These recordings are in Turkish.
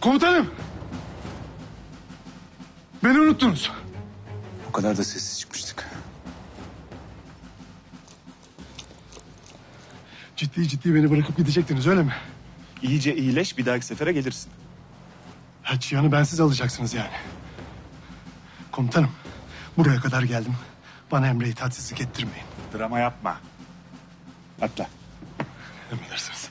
Komutanım. Beni unuttunuz. O kadar da sessiz çıkmıştık. Ciddi ciddi beni bırakıp gidecektiniz öyle mi? İyice iyileş bir dahaki sefere gelirsin. Ha, Cihan'ı bensiz alacaksınız yani. Komutanım. Buraya kadar geldim. Bana emre itaatsizlik ettirmeyin. Drama yapma. Atla. Emredersiniz.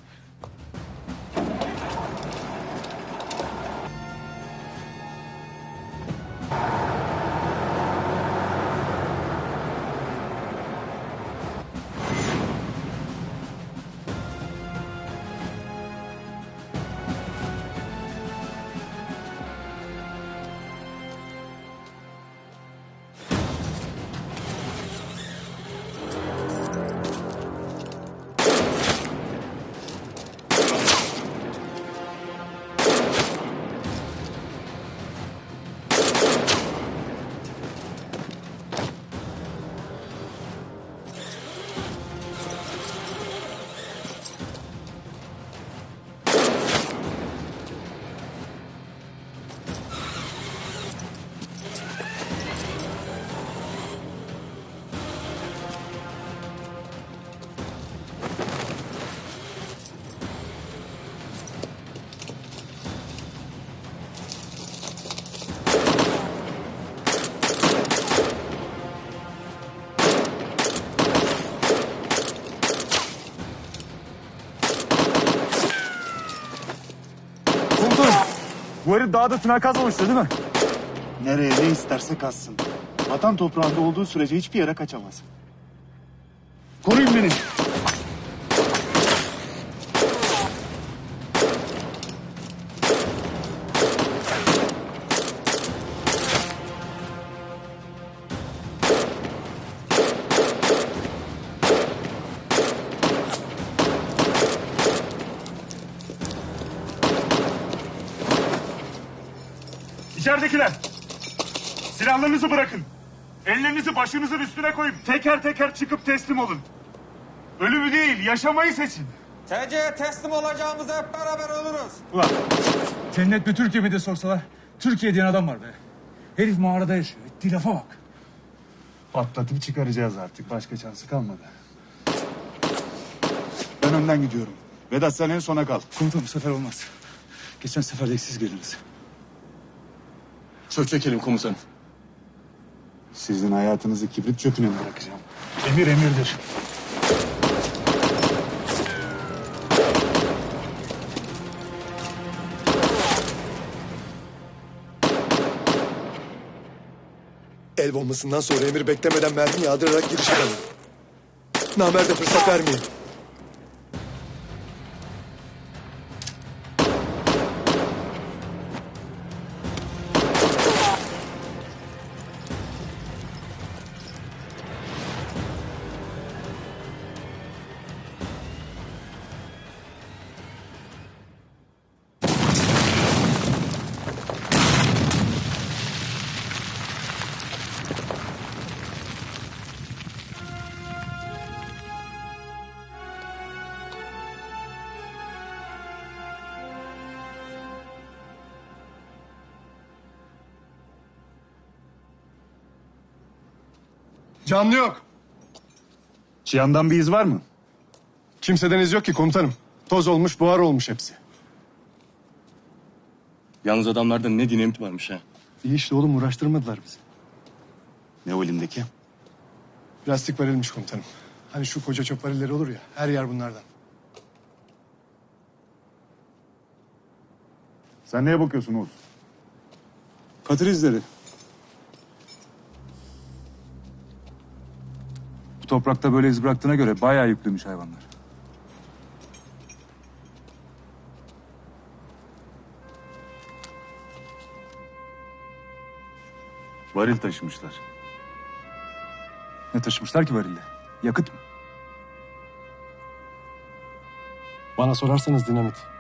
Bu herif dağda tünel kazmamıştı değil mi? Nereye ne isterse kazsın. Vatan toprağında olduğu sürece hiçbir yere kaçamaz. Koruyun beni. İçeridekiler. Silahlarınızı bırakın. Ellerinizi başınızın üstüne koyup teker teker çıkıp teslim olun. Ölümü değil, yaşamayı seçin. TC'ye teslim olacağımıza hep beraber oluruz. Ulan cennet mi Türkiye mi de sorsalar Türkiye diyen adam var be. Herif mağarada yaşıyor. Ettiği lafa bak. Patlatıp çıkaracağız artık. Başka şansı kalmadı. Ben önden gidiyorum. Vedat sen en sona kal. Komutanım bu sefer olmaz. Geçen sefer de siz girdiniz. Söz çekelim komutanım. Sizin hayatınızı kibrit çöpüne mi bırakacağım? Emir emirdir. El bombasından sonra emir beklemeden mermi yağdırarak giriş yapalım. Namerde fırsat vermeyin. Canlı yok. Cihan'dan bir iz var mı? Kimseden iz yok ki komutanım. Toz olmuş, buhar olmuş hepsi. Yalnız adamlarda ne dinamit varmış ha. İyi işte oğlum uğraştırmadılar bizi. Ne o elimdeki? Plastik varilmiş komutanım. Hani şu koca çöp varilleri olur ya, her yer bunlardan. Sen neye bakıyorsun Oğuz? Katır izleri. Bu toprakta böyle iz bıraktığına göre bayağı yüklüymüş hayvanlar. Varil taşımışlar. Ne taşımışlar ki varilde? Yakıt mı? Bana sorarsanız dinamit.